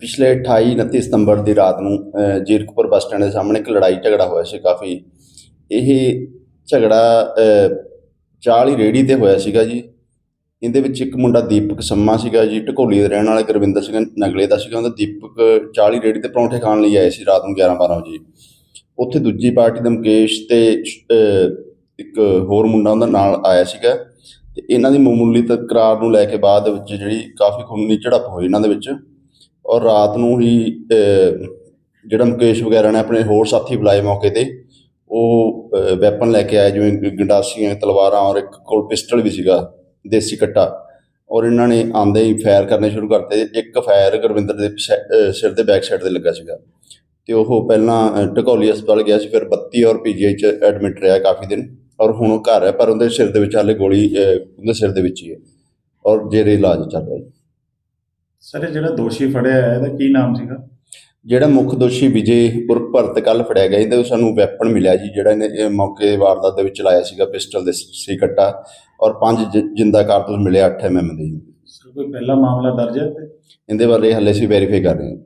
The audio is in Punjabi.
ਪਿਛਲੇ 28 29 ਸਤੰਬਰ ਦੀ ਰਾਤ ਨੂੰ ਜੀਰਕਪੁਰ ਬੱਸ ਸਟੈਂਡ ਦੇ ਸਾਹਮਣੇ ਇੱਕ ਲੜਾਈ ਝਗੜਾ ਹੋਇਆ ਸੀ ਕਾਫੀ। ਇਹ ਝਗੜਾ ਚਾਲੀ ਚਾਹ ਰੇੜੀ ਤੇ ਹੋਇਆ ਸੀਗਾ ਜੀ। ਇਹਦੇ ਵਿੱਚ ਇੱਕ ਮੁੰਡਾ ਦੀਪਕ ਸੰਮਾ ਸੀਗਾ ਜੀ, ਢਕੋਲੀ ਦੇ ਰਹਿਣ ਵਾਲਾ ਗੁਰਵਿੰਦਰ ਸਿੰਘ ਨਗਲੇ ਦਾ ਸੀਗਾ। ਉਹਦਾ ਦੀਪਕ ਚਾਹ ਵਾਲੀ ਰੇੜੀ ਤੇ ਪਰੌਂਠੇ ਖਾਣ ਲਈ ਆਏ ਸੀ ਰਾਤ ਨੂੰ 11 12 ਵਜੇ। ਉੱਥੇ ਦੂਜੀ ਪਾਰਟੀ ਦਾ ਮੁਕੇਸ਼ ਤੇ ਇੱਕ ਹੋਰ ਮੁੰਡਾ ਉਹਦਾ ਨਾਲ ਆਇਆ ਸੀਗਾ। ਤੇ ਇਹਨਾਂ ਦੀ ਮਾਮੂਲੀ ਤਕਰਾਰ ਨੂੰ ਲੈ ਕੇ ਬਾਅਦ ਵਿੱਚ ਜਿਹੜੀ ਕਾਫੀ ਖੂਨੀ ਝੜਪ ਹੋਈ ਇਹਨਾਂ ਦੇ ਵਿੱਚ। ਔਰ ਰਾਤ ਨੂੰ ਹੀ ਜਿਹੜਾ ਮੁਕੇਸ਼ ਵਗੈਰਾ ਨੇ ਆਪਣੇ ਹੋਰ ਸਾਥੀ ਬੁਲਾਏ ਮੌਕੇ ਤੇ, ਉਹ ਵੈਪਨ ਲੈ ਕੇ ਆਏ, ਜਿਵੇਂ ਗੰਡਾਸੀਆਂ, ਤਲਵਾਰਾਂ ਔਰ ਇੱਕ ਕੋਲ ਪਿਸਟਲ ਵੀ ਸੀਗਾ, ਦੇਸੀ ਕੱਟਾ। ਔਰ ਇਹਨਾਂ ਨੇ ਆਂਦੇ ਹੀ ਫਾਇਰ ਕਰਨੇ ਸ਼ੁਰੂ ਕਰਤੇ। ਇੱਕ ਫਾਇਰ ਗੁਰਵਿੰਦਰ ਦੇ ਪਿਛੇ- ਸਿਰ ਦੇ ਬੈਕ ਸਾਈਡ ਤੇ ਲੱਗਾ ਸੀਗਾ। ਤੇ ਉਹ ਪਹਿਲਾਂ ਟਕੌਲੀ ਹਸਪਤਾਲ ਗਿਆ ਸੀ, ਫਿਰ 32 ਔਰ ਪੀਜੀਆਈ ਚ ਐਡਮਿਟ ਰਿਹਾ ਕਾਫੀ ਦਿਨ। ਔਰ ਹੁਣ ਉਹ ਘਰ ਹੈ, ਪਰ ਉਹਦੇ ਸਿਰ ਦੇ ਵਿੱਚ, ਹਾਲੇ ਗੋਲੀ ਉਹਦੇ ਸਿਰ ਦੇ ਵਿੱਚ ਹੀ ਹੈ। ਔਰ ਜਿਹੜੇ ਇਲਾਜ ਚੱਲ ਰਿਹਾ ਜੀ। ਸਰ ਇਹ ਜਿਹੜਾ ਦੋਸ਼ੀ ਫੜਿਆ ਹੈ ਇਹਦਾ ਕੀ ਨਾਮ ਸੀਗਾ? ਜਿਹੜਾ ਮੁੱਖ ਦੋਸ਼ੀ ਵਿਜੇ ਉਰਫ ਭਰਤ ਕੱਲ ਫੜਿਆ ਗਿਆ ਇਹਦੇ ਸਾਨੂੰ ਵੈਪਨ ਮਿਲਿਆ ਜੀ ਜਿਹੜਾ ਇਹਨੇ ਇਹ ਮੌਕੇ ਵਾਰਦਾਤ ਦੇ ਵਿੱਚ ਚਲਾਇਆ ਸੀਗਾ ਪਿਸਟਲ ਦੇ ਸੀ ਕੱਟਾ ਔਰ ਪੰਜ ਜ- ਜਿੰਦਾ ਕਾਰਤੂਸ ਮਿਲੇ 8 ਐਮਐਮ ਦੇ ਜੀ। ਸਰ ਕੋਈ ਪਹਿਲਾ ਮਾਮਲਾ ਦਰਜ ਹੈ ਤੇ ਇਹਦੇ ਬਾਰੇ ਹੱਲੇ ਅਸੀਂ ਵੈਰੀਫਾਈ ਕਰ ਰਹੇ ਹਾਂ।